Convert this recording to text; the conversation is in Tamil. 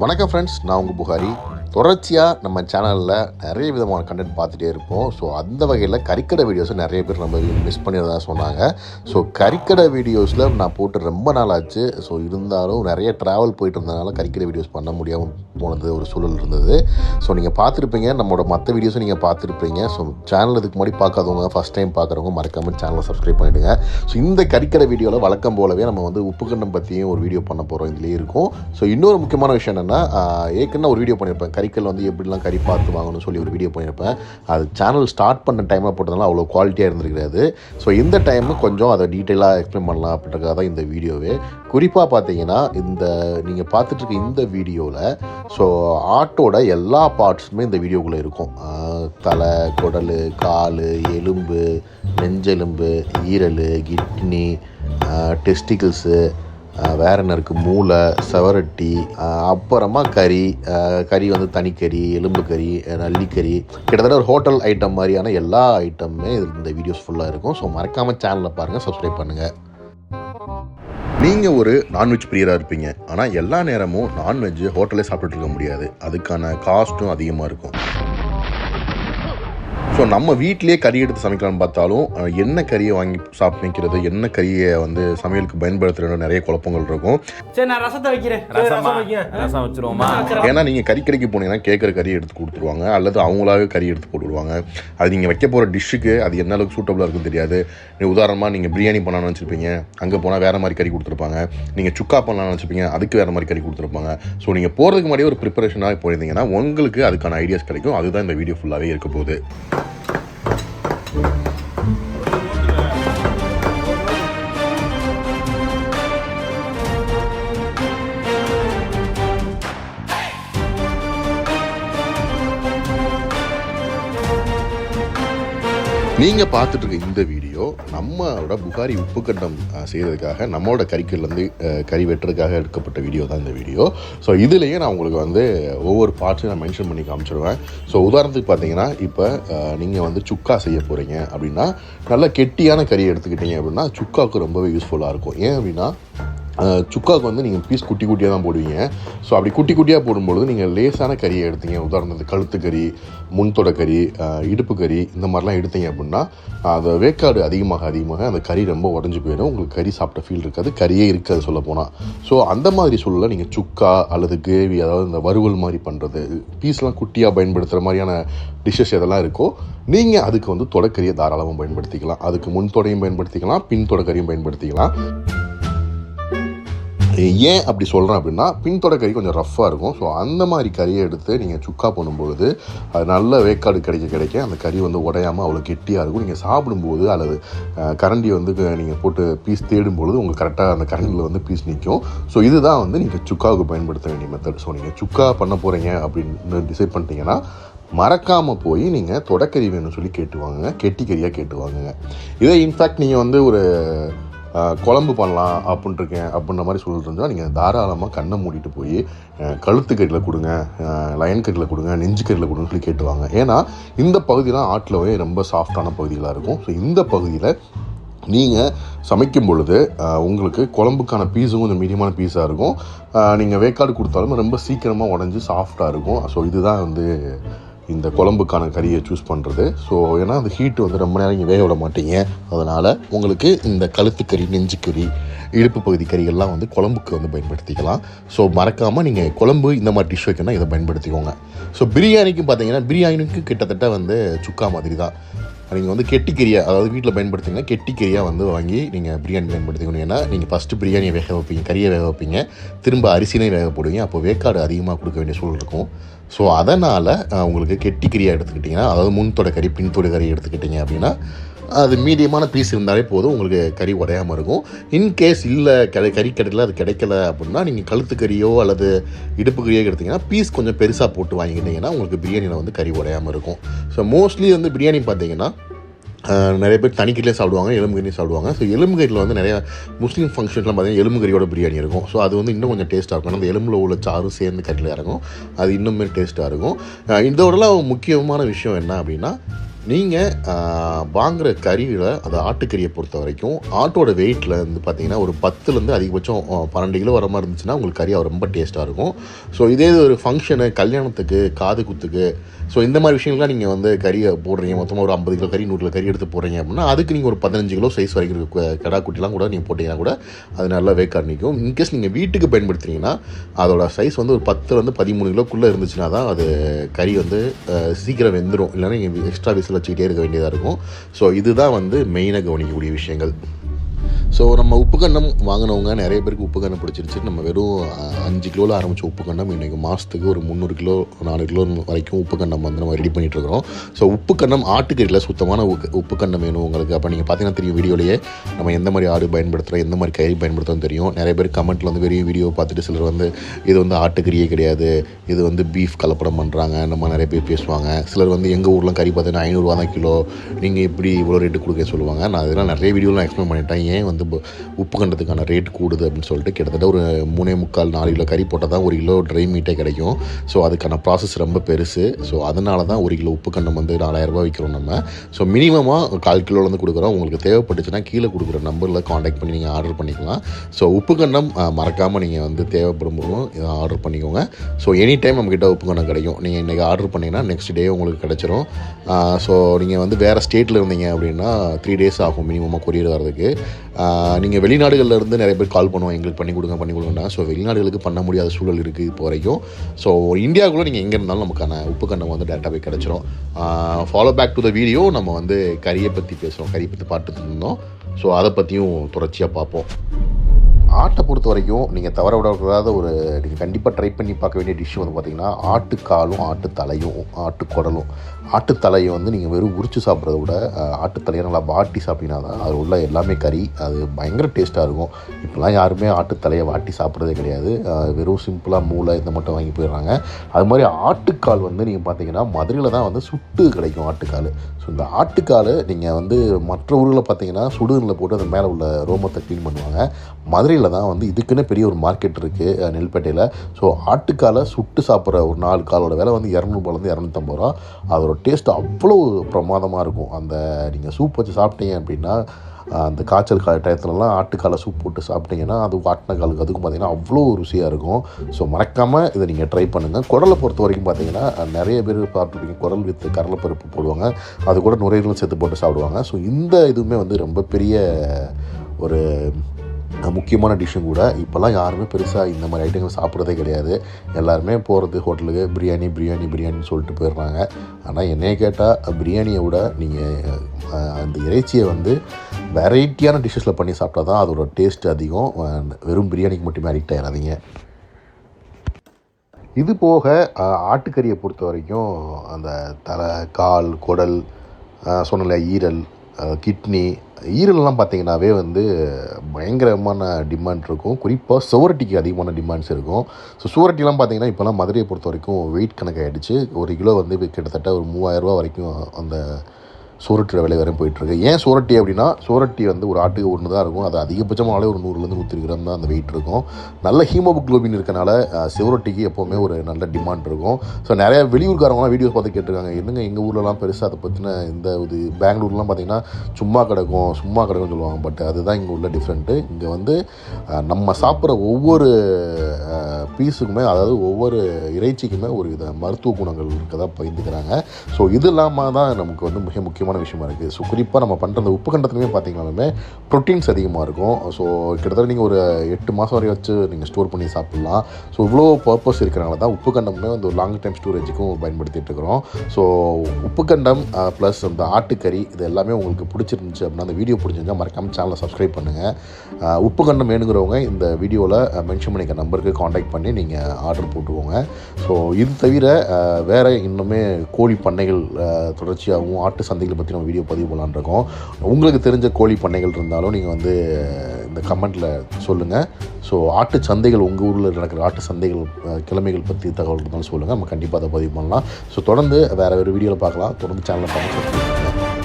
வணக்கம் ஃப்ரெண்ட்ஸ் நான் உங்கள் புகாரி. தொடர்ச்சியாக நம்ம சேனலில் நிறைய விதமான கண்டென்ட் பார்த்துட்டே இருப்போம். ஸோ அந்த வகையில் கறிக்கடை வீடியோஸை நிறைய பேர் நம்ம மிஸ் பண்ணிடுறதா சொன்னாங்க. ஸோ கறிக்கடை வீடியோஸில் நான் போட்டு ரொம்ப நாள் ஆச்சு. ஸோ இருந்தாலும் நிறைய ட்ராவல் போயிட்டு இருந்தனால கறிக்கடை வீடியோஸ் பண்ண முடியாமல் போனது ஒரு சூழல் இருந்தது. ஸோ நீங்கள் பார்த்துருப்பீங்க. நம்மளோட மற்ற வீடியோஸும் நீங்கள் பார்த்துருப்பீங்க. ஸோ சேனல் இதுக்கு முன்னாடி பார்க்காதவங்க ஃபஸ்ட் டைம் பார்க்குறவங்க மறக்காமல் சேனலை சப்ஸ்கிரைப் பண்ணிவிடுங்க ஸோ இந்த கறிக்கடை வீடியோவில் வழக்கம் போலவே நம்ம வந்து உப்புக்கண்டம் பற்றியும் ஒரு வீடியோ பண்ண போகிறோம் இதுலேயே இருக்கும். ஸோ இன்னொரு முக்கியமான விஷயம் என்னென்னா ஏற்கனவே ஒரு வீடியோ பண்ணியிருப்பேன் கறிக்கல் வந்து எப்படிலாம் கறி பார்த்து வாங்கணும்னு சொல்லி ஒரு வீடியோ பண்ணியிருப்பேன் அது சேனல் ஸ்டார்ட் பண்ண டைமில் போட்டதுனால அவ்வளோ குவாலிட்டியாக இருந்திருக்காது. ஸோ இந்த டைமு கொஞ்சம் அதை டீட்டெயிலாக எக்ஸ்பிளைன் பண்ணலாம் அப்படின்றக்காக தான் இந்த வீடியோவே குறிப்பாக பார்த்தீங்கன்னா இந்த நீங்கள் பார்த்துட்டு இருக்க இந்த வீடியோவில் ஸோ ஆட்டோட எல்லா பார்ட்ஸுமே இந்த வீடியோக்குள்ளே இருக்கும். தலை குடல் கால் எலும்பு நெஞ்செலும்பு ஈரல் கிட்னி டெஸ்டிகிள்ஸு வேற என்ன இருக்குது மூளை செவரட்டி அப்புறமா கறி கறி வந்து தனிக்கறி எலும்பு கறி நல்லிக்கறி. கிட்டத்தட்ட ஒரு ஹோட்டல் ஐட்டம் மாதிரியான எல்லா ஐட்டமுமே இது இந்த வீடியோஸ் ஃபுல்லாக இருக்கும். ஸோ மறக்காமல் சேனலை பாருங்கள் சப்ஸ்கிரைப் பண்ணுங்கள் நீங்கள் ஒரு நான்வெஜ் பிரியராக இருப்பீங்க. ஆனால் எல்லா நேரமும் நான்வெஜ் ஹோட்டலே சாப்பிட்டுட்டு இருக்க முடியாது. அதுக்கான காஸ்ட்டும் அதிகமாக இருக்கும். ஸோ நம்ம வீட்டிலேயே கறி எடுத்து சமைக்கலாம்னு பார்த்தாலும் என்ன கறியை வாங்கி சமைக்கிறது என்ன கறியை வந்து சமையலுக்கு பயன்படுத்துறது நிறைய குழப்பங்கள் இருக்கும். சரி நான் ரசத்தை வைக்கிறேன். ரசமா? ரசம் வைக்கிறேன். ரசம் வச்சிருவோமா? ஏன்னா நீங்கள் கறி கடைக்கு போனீங்கன்னா கேட்குற கறி எடுத்து கொடுத்துருவாங்க அல்லது அவங்களாவே கறி எடுத்து போட்டுருவாங்க அது நீங்கள் வைக்க போகிற டிஷ்ஷுக்கு அது என்ன அளவுக்கு சூட்டபுளாக இருக்குன்னு தெரியாது. நீ உதாரணமாக நீங்கள் பிரியாணி பண்ணலாம்னு வச்சுருப்பீங்க அங்கே போனால் வேறு மாதிரி கறி கொடுத்துருப்பாங்க. நீங்கள் சுக்கா பண்ணலாம்னு வச்சுருப்பீங்க அதுக்கு வேறு மாதிரி கறி கொடுத்துருப்பாங்க. ஸோ நீங்கள் போகிறதுக்கு முன்னாடியே ஒரு ப்ரிப்பரேஷனாக போயிருந்தீங்கன்னா உங்களுக்கு அதுக்கான ஐடியாஸ் கிடைக்கும். அதுதான் இந்த வீடியோ ஃபுல்லாகவே இருக்க போகுது. நீங்கள் பார்த்துட்டு இருக்க இந்த வீடியோ நம்மளோட புகாரி உப்புக்கண்டம் அஹ், செய்யறதுக்காக நம்மளோட கறிக்கல்லேருந்து கறி வெட்டுறதுக்காக எடுக்கப்பட்ட வீடியோ தான் இந்த வீடியோ. ஸோ இதுலேயே நான் உங்களுக்கு வந்து ஒவ்வொரு பார்ட்ஸையும் நான் மென்ஷன் பண்ணி காமிச்சிடுவேன் ஸோ உதாரணத்துக்கு பார்த்தீங்கன்னா இப்போ நீங்கள் வந்து சுக்கா செய்ய போகிறீங்க அப்படின்னா நல்ல கெட்டியான கறி எடுத்துக்கிட்டீங்க அப்படின்னா சுக்காவுக்கு ரொம்பவே யூஸ்ஃபுல்லாக இருக்கும். ஏன் அப்படின்னா சுக்காவுக்கு வந்து நீங்கள் பீஸ் குட்டி குட்டியாக தான் போடுவீங்க. ஸோ அப்படி குட்டி குட்டியாக போடும்பொழுது நீங்கள் லேசான கறியை எடுத்தீங்க. உதாரணத்துக்கு கழுத்து கறி முன்தொட கறி இடுப்பு கறி இந்த மாதிரிலாம் எடுத்தீங்க அப்படின்னா அந்த வேக்காடு அதிகமாக அதிகமாக அந்த கறி ரொம்ப உடஞ்சி போயிடும். உங்களுக்கு கறி சாப்பிட்ட ஃபீல் இருக்காது. கறியே இருக்காது சொல்ல போனால் ஸோ அந்த மாதிரி சூழலில் நீங்கள் சுக்கா அல்லது கிரேவி அதாவது இந்த வறுவல் மாதிரி பண்ணுறது பீஸ்லாம் குட்டியாக பயன்படுத்துகிற மாதிரியான டிஷ்ஷஸ் எதெல்லாம் இருக்கோ நீங்கள் அதுக்கு வந்து தொடக்கறியை தாராளமாக பயன்படுத்திக்கலாம். அதுக்கு முன் தொடையும் பயன்படுத்திக்கலாம் பின் தொடக்கறியும் பயன்படுத்திக்கலாம். ஏன் அப்படி சொல்கிறேன் அப்படின்னா பின்தொட கறி கொஞ்சம் ரஃப்பாக இருக்கும். ஸோ அந்த மாதிரி கறியை எடுத்து நீங்கள் சுக்கா பண்ணும்பொழுது அது நல்ல வேக்காடு கிடைக்க கிடைக்க அந்த கறி வந்து உடையாமல் அவ்வளோ கெட்டியாக இருக்கும். நீங்கள் சாப்பிடும்போது அல்லது கரண்டி வந்து நீங்கள் போட்டு பீஸ் தேடும்பொழுது உங்கள் உங்களுக்கு கரெக்டாக அந்த கரண்டியில் வந்து பீஸ் நிற்கும் ஸோ இதுதான் வந்து நீங்கள் சுக்காவுக்கு பயன்படுத்த வேண்டிய மெத்தட் ஸோ நீங்கள் சுக்கா பண்ண போகிறீங்க அப்படின்னு டிசைட் பண்ணிட்டீங்கன்னா மறக்காமல் போய் நீங்கள் தொடக்கறி வேணும்னு சொல்லி கேட்டு கெட்டிக்கறியாக கேட்டுவாங்க கேட்டு இதே இன்ஃபேக்ட் நீங்கள் வந்து ஒரு குழம்பு பண்ணலாம் அப்படின்ட்டு இருக்கேன் அப்படின்ற மாதிரி சொல்லிட்டு இருந்தால் நீங்கள் தாராளமாக கண்ணை மூடிட்டு போய் கழுத்து கறியில் கொடுங்க லயன் கறியில் கொடுங்க நெஞ்சு கறியில் கொடுங்கன்னு சொல்லி கேட்டுவாங்க ஏன்னா இந்த பகுதியெலாம் ஆட்டிலவே ரொம்ப சாஃப்டான பகுதிகளாக இருக்கும். ஸோ இந்த பகுதியில் நீங்கள் சமைக்கும் பொழுது உங்களுக்கு குழம்புக்கான பீஸும் கொஞ்சம் மீடியமான பீஸாக இருக்கும். நீங்கள் வேக்காடு கொடுத்தாலும் ரொம்ப சீக்கிரமாக உடஞ்சி சாஃப்டாக இருக்கும். ஸோ இதுதான் வந்து இந்த குழம்புக்கான கறியை சூஸ் பண்ணுறது ஸோ ஏன்னா அந்த ஹீட்டு வந்து ரொம்ப நேரம் நீங்கள் வேக விட மாட்டீங்க. அதனால் உங்களுக்கு இந்த கழுத்துக்கறி நெஞ்சுக்கறி இடுப்பு பகுதி கறிகள்லாம் வந்து குழம்புக்கு வந்து பயன்படுத்திக்கலாம். ஸோ மறக்காமல் நீங்கள் குழம்பு இந்த மாதிரி டிஷ் வைக்கணும்னா இதை பயன்படுத்திக்கோங்க. ஸோ பிரியாணிக்கும் பார்த்தீங்கன்னா பிரியாணிக்கும் கிட்டத்தட்ட வந்து சுக்கா மாதிரி தான் நீங்கள் வந்து கெட்டிக்கிரியா அதாவது வீட்டில் பயன்படுத்திங்கன்னா கெட்டிக்கறியாக வந்து வாங்கி நீங்கள் பிரியாணி பயன்படுத்திக்கணும். ஏன்னா நீங்கள் ஃபஸ்ட்டு பிரியாணியை வேக வைப்பீங்க கறியை வேக வைப்பீங்க திரும்ப அரிசினையும் வேக போடுவீங்க அப்போ வேக்காடு அதிகமாக கொடுக்க வேண்டிய சூழல் இருக்கும். ஸோ அதனால் உங்களுக்கு கெட்டிக்கறியாக எடுத்துக்கிட்டிங்கன்னா அதாவது முன்தொடை கறி பின்தொட கறி எடுத்துக்கிட்டிங்க அப்படின்னா அது மீடியமான பீஸ் இருந்தாலே போதும் உங்களுக்கு கறி உடையாமல் இருக்கும். இன்கேஸ் இல்லை கிடை கறி கிடைக்கல அது கிடைக்கல அப்படின்னா நீங்கள் கழுத்து கறியோ அல்லது இடுப்பு கறியோ எடுத்தீங்கன்னா பீஸ் கொஞ்சம் பெருசாக போட்டு வாங்கிக்கிட்டிங்கன்னா உங்களுக்கு பிரியாணியில் வந்து கறி உடையாமல் இருக்கும். ஸோ மோஸ்ட்லி வந்து பிரியாணி பார்த்தீங்கன்னா நிறைய பேர் தனிக்கறிலே சாப்பிடுவாங்க எலும்புகறி சாப்பிடுவாங்க. ஸோ எலும்புகறியில் வந்து நிறைய முஸ்லீம் ஃபங்க்ஷன்லாம் பார்த்தீங்கன்னா எலும்புகறியோட பிரியாணி இருக்கும். ஸோ அது வந்து இன்னும் கொஞ்சம் டேஸ்ட்டாக இருக்கும். அந்த எலும்பில் உள்ள சாறு சேர்ந்து கட்டில் இறங்கும். அது இன்னுமே டேஸ்ட்டாக இருக்கும். இதோடலாம் முக்கியமான விஷயம் என்ன அப்படின்னா நீங்கள் வாங்குகிற கறியில் அந்த ஆட்டுக்கறியை பொறுத்த வரைக்கும் ஆட்டோட வெயிட்டில் வந்து பார்த்தீங்கன்னா ஒரு பத்துலேருந்து அதிகபட்சம் பன்னெண்டு கிலோ வர மாதிரி இருந்துச்சுன்னா உங்களுக்கு கறி ரொம்ப டேஸ்ட்டாக இருக்கும். ஸோ இதே இது ஒரு ஃபங்க்ஷனு கல்யாணத்துக்கு காது குத்துக்கு ஸோ இந்த மாதிரி விஷயங்கள்லாம் நீங்கள் வந்து கறியை போடுறீங்க. மொத்தமாக ஒரு ஐம்பது கிலோ கறி நூறு கிலோ கறி எடுத்து போடுறீங்க அப்படின்னா அதுக்கு நீங்கள் ஒரு பதினஞ்சு கிலோ சைஸ் வரைக்கும் கடா கிடா குட்டிலாம் கூட நீங்கள் போட்டிங்கன்னா கூட அது நல்லா வேக்காடு நிற்கும் இன்கேஸ் நீங்கள் வீட்டுக்கு பயன்படுத்துறீங்கன்னா அதோட சைஸ் வந்து ஒரு பத்துலேருந்து பதிமூணு கிலோக்குள்ளே இருந்துச்சுன்னா தான் அது கறி வந்து சீக்கிரம் வெந்துடும் இல்லைன்னா நீங்கள் எக்ஸ்ட்ரா விசில் வச்சுக்கிட்டே இருக்க வேண்டியதாக இருக்கும். ஸோ இதுதான் வந்து மெயினாக கவனிக்கக்கூடிய விஷயங்கள். ஸோ நம்ம உப்பு கண்டம் வாங்கினவங்க நிறைய பேருக்கு உப்பு கண்டம் பிடிச்சிருச்சு. நம்ம வெறும் அஞ்சு கிலோவில் ஆரம்பித்த உப்பு கண்டம் இன்றைக்கி மாதத்துக்கு ஒரு முந்நூறு கிலோ நாலு கிலோ வரைக்கும் உப்பு கண்டம் வந்து நம்ம ரெடி பண்ணிட்டு இருக்கிறோம். ஸோ உப்பு கண்டம் ஆட்டுக்கறியில் சுத்தமான உப்பு உப்பு கண்டம் வேணும் உங்களுக்கு. அப்போ நீங்கள் பார்த்தீங்கன்னா தெரியும் வீடியோலேயே நம்ம எந்த மாதிரி ஆடு பயன்படுத்துகிறோம் எந்த மாதிரி கறி பயன்படுத்துறோம் தெரியும். நிறைய பேர் கமெண்ட்டில் வந்து வெறும் வீடியோ பார்த்துட்டு சிலர் வந்து இது வந்து ஆட்டுக்கறியே கிடையாது இது வந்து பீஃப் கலப்படம் பண்ணுறாங்க நம்ம நிறைய பேர் பேசுவாங்க. சிலர் வந்து எங்கள் ஊர்லாம் கறி பார்த்தீங்கன்னா ஐநூறுரூவா தான் கிலோ. நீங்கள் இப்படி இவ்வளோ ரேட்டு கொடுக்க சொல்லுவாங்க. நான் இதெல்லாம் நிறைய வீடியோலாம் எக்ஸ்பிளைன் பண்ணிட்டேன். ஏன் வந்து வந்து உப்பு கண்டத்துக்கான ரேட் கூடுது அப்படின்னு சொல்லிட்டு கிட்டத்தட்ட ஒரு மூணே முக்கால் நாலு கிலோ கறி போட்டால் தான் ஒரு கிலோ ட்ரை மீட்டே கிடைக்கும். ஸோ அதுக்கான ப்ராசஸ் ரொம்ப பெருசு. ஸோ அதனால தான் ஒரு கிலோ உப்பு கண்டம் வந்து நாலாயிரரூபா விற்கிறோம் நம்ம. ஸோ மினிமமாக கால் கிலோலேருந்து கொடுக்குறோம். உங்களுக்கு தேவைப்பட்டுச்சுன்னா கீழே கொடுக்குற நம்பரில் காண்டாக்ட் பண்ணி நீங்கள் ஆர்டர் பண்ணிக்கலாம். ஸோ உப்பு கண்டம் மறக்காமல் நீங்கள் வந்து தேவைப்படும் போதும் இதை ஆர்டர் பண்ணிக்கோங்க. ஸோ எனி டைம் நம்மக்கிட்ட உப்பு கண்டம் கிடைக்கும். நீங்கள் இன்றைக்கி ஆர்டர் பண்ணிங்கன்னா நெக்ஸ்ட் டே உங்களுக்கு கிடச்சிரும். ஸோ நீங்கள் வந்து வேறு ஸ்டேட்டில் இருந்தீங்க அப்படின்னா த்ரீ டேஸ் ஆகும் மினிமமாக கொரியர் வரதுக்கு நீங்கள் வெளிநாடுகளில் இருந்து நிறைய பேர் கால் பண்ணுவோம் எங்களுக்கு பண்ணி கொடுங்க பண்ணி கொடுங்கண்ணா ஸோ வெளிநாடுகளுக்கு பண்ண முடியாத சூழல் இருக்குது இப்போ வரைக்கும். ஸோ இந்தியாவுக்குள்ளே நீங்கள் எங்கே இருந்தாலும் நமக்கான உப்பு கண்ணம் வந்து டேட்டா போய் கிடச்சிரும். Follow back to the video நம்ம வந்து கறியை பற்றி பேசுகிறோம் கறியை பற்றி பார்த்துட்டு இருந்தோம். ஸோ அதை பற்றியும் தொடர்ச்சியாக பார்ப்போம். ஆட்டை பொறுத்த வரைக்கும் நீங்கள் தவற விடக்கூடாத ஒரு நீங்கள் கண்டிப்பாக ட்ரை பண்ணி பார்க்க வேண்டிய டிஷ் வந்து பார்த்தீங்கன்னா ஆட்டுக்காலும் ஆட்டுத்தலையும் ஆட்டுக்குடலும். ஆட்டுத்தலையை வந்து நீங்கள் வெறும் உரிச்சு சாப்பிட்றத விட ஆட்டுத்தலையை நல்லா வாட்டி சாப்பிட்டீங்கன்னா தான் அது உள்ள எல்லாமே கறி அது பயங்கர டேஸ்ட்டாக இருக்கும். இப்போலாம் யாருமே ஆட்டுத்தலையை வாட்டி சாப்பிட்றதே கிடையாது. வெறும் சிம்பிளாக மூளை இந்த மட்டும் வாங்கி போயிடுறாங்க. அது மாதிரி ஆட்டுக்கால் வந்து நீங்கள் பார்த்தீங்கன்னா மதுரையில் தான் வந்து சுட்டு கிடைக்கும் ஆட்டுக்கால். ஸோ இந்த ஆட்டுக்கால் நீங்கள் வந்து மற்ற ஊர்களில் பார்த்தீங்கன்னா சுடுனில் போட்டு அந்த மேலே உள்ள ரோமத்தை க்ளீன் பண்ணுவாங்க. மதுரை மதுரையில் தான் வந்து இதுக்குன்னு பெரிய ஒரு மார்க்கெட் இருக்குது நெல்பேட்டையில். ஸோ ஆட்டுக்காலை சுட்டு சாப்பிட்ற ஒரு நாலு காலோட விலை வந்து இரநூறுபாலேருந்து இரநூத்தம்பது ரூபா. அதோட டேஸ்ட் அவ்வளோ பிரமாதமாக இருக்கும். அந்த நீங்கள் சூப் வச்சு சாப்பிட்டீங்க அப்படின்னா அந்த காய்ச்சல் கா டயத்துலலாம் ஆட்டுக்காலை சூப் போட்டு சாப்பிட்டீங்கன்னா அது ஆட்டின காலுக்கு அதுக்கும் பார்த்தீங்கன்னா அவ்வளோ ருசியாக இருக்கும். ஸோ மறக்காமல் இதை நீங்கள் ட்ரை பண்ணுங்கள் குடலை பொறுத்த வரைக்கும் பார்த்தீங்கன்னா நிறைய பேர் பார்த்துருப்பீங்க. குடல் வித் கடலைப்பருப்பு போடுவாங்க. அது கூட நுரையீரலும் சேர்த்து போட்டு சாப்பிடுவாங்க. ஸோ இந்த இதுவுமே வந்து ரொம்ப பெரிய ஒரு முக்கியமான டிஷ்ஷும் கூட இப்போல்லாம் யாருமே பெருசாக இந்த மாதிரி ஐட்டங்கள் சாப்பிட்றதே கிடையாது. எல்லாருமே போகிறது ஹோட்டலுக்கு பிரியாணி பிரியாணி பிரியாணின்னு சொல்லிட்டு போயிடுறாங்க. ஆனால் என்னைய கேட்டால் பிரியாணியை விட நீங்கள் அந்த இறைச்சியை வந்து வெரைட்டியான டிஷ்ஷஸில் பண்ணி சாப்பிட்டா தான் அதோட டேஸ்ட் அதிகம். வெறும் பிரியாணிக்கு மட்டுமே அடிக்ட் ஆயிடாதீங்க. இது போக ஆட்டுக்கறியை பொறுத்த வரைக்கும் அந்த தலை கால் குடல் சொன்னல ஈரல் கிட்னி ஈரல்லாம் பார்த்தீங்கனாவே வந்து பயங்கரமான டிமாண்ட் இருக்கும். குறிப்பாக சுவரட்டிக்கு அதிகமான டிமாண்ட்ஸ் இருக்கும். ஸோ சுவரட்டிலாம் பார்த்தீங்கன்னா இப்போலாம் மதுரையை பொறுத்த வரைக்கும் வெயிட் கணக்காயிடுச்சு. ஒரு கிலோ வந்து கிட்டத்தட்ட ஒரு மூவாயிரரூபா வரைக்கும் அந்த சூரட்டியோட விலை வரையும் போயிட்டுருக்கு ஏன் சூரட்டி அப்படின்னா சூரட்டி வந்து ஒரு ஆட்டுக்கு ஒன்று தான் இருக்கும். அது அதிகபட்சமாலே ஒரு நூறுலேருந்து நூற்றி கிராம் தான் அந்த வெயிட் இருக்கும். நல்ல ஹீமோகுளோபின் இருக்கனால சிவரொட்டிக்கு சுவரொட்டிக்கு எப்போவுமே ஒரு நல்ல டிமாண்ட் இருக்கும். ஸோ நிறைய வெளியூர்காரங்களாம் வீடியோஸ் பார்த்து கேட்டிருக்காங்க. என்னங்க எங்கள் ஊர்லலாம் பெருசாக அதை பற்றின இந்த இது பெங்களூர்லாம் பார்த்தீங்கன்னா சும்மா கிடக்கும் சும்மா கிடக்கும்னு சொல்லுவாங்க. பட் அதுதான் இங்கே உள்ள டிஃப்ரெண்ட்டு இங்கே வந்து நம்ம சாப்பிட்ற ஒவ்வொரு பீஸுக்குமே அதாவது ஒவ்வொரு இறைச்சிக்குமே ஒரு வித மருத்துவ குணங்கள் இருக்கதாக பகிர்ந்துக்கிறாங்க. ஸோ இது இல்லாமல் தான் நமக்கு வந்து மிக முக்கியமான விஷயமா இருக்குது ஸோ குறிப்பாக நம்ம பண்ணுற அந்த உப்பு கண்டத்துலையுமே பார்த்திங்கனாலுமே ப்ரோட்டீன்ஸ் அதிகமாக இருக்கும். ஸோ கிட்டத்தட்ட நீங்கள் ஒரு எட்டு மாதம் வரை வச்சு நீங்கள் ஸ்டோர் பண்ணி சாப்பிட்லாம். ஸோ இவ்வளோ பர்பஸ் இருக்கிறனால தான் உப்பு கண்டம்னு வந்து ஒரு லாங் டைம் ஸ்டோரேஜுக்கும் பயன்படுத்திட்டு இருக்கிறோம். ஸோ உப்பு கண்டம் ப்ளஸ் அந்த ஆட்டுக்கறி இது எல்லாமே உங்களுக்கு பிடிச்சிருந்துச்சு அப்படின்னா அந்த வீடியோ பிடிச்சிருந்தா மறக்காமல் சேனலை சப்ஸ்கிரைப் பண்ணுங்கள் உப்பு கண்டம் வேணுங்கிறவங்க இந்த வீடியோவில் மென்ஷன் பண்ணிக்க நம்பருக்கு காண்டாக்ட் பண்ணி பண்ணி நீங்கள் ஆர்டர் போட்டுக்கோங்க. ஸோ இது தவிர வேறு இன்னுமே கோழி பண்ணைகள் தொடர்ச்சியாகவும் ஆட்டு சந்தைகளை பற்றி நம்ம வீடியோ பதிவு பண்ணலான்ருக்கோம் உங்களுக்கு தெரிஞ்ச கோழி பண்ணைகள் இருந்தாலும் நீங்கள் வந்து இந்த கமெண்ட்டில் சொல்லுங்கள் ஸோ ஆட்டு சந்தைகள் உங்கள் ஊரில் நடக்கிற ஆட்டு சந்தைகள் கிழமைகள் பற்றி தகவல் இருந்தாலும் சொல்லுங்கள் நம்ம கண்டிப்பாக அதை பதிவு பண்ணலாம். ஸோ தொடர்ந்து வேறு வேறு வீடியோவில் பார்க்கலாம். தொடர்ந்து சேனலை பார்க்க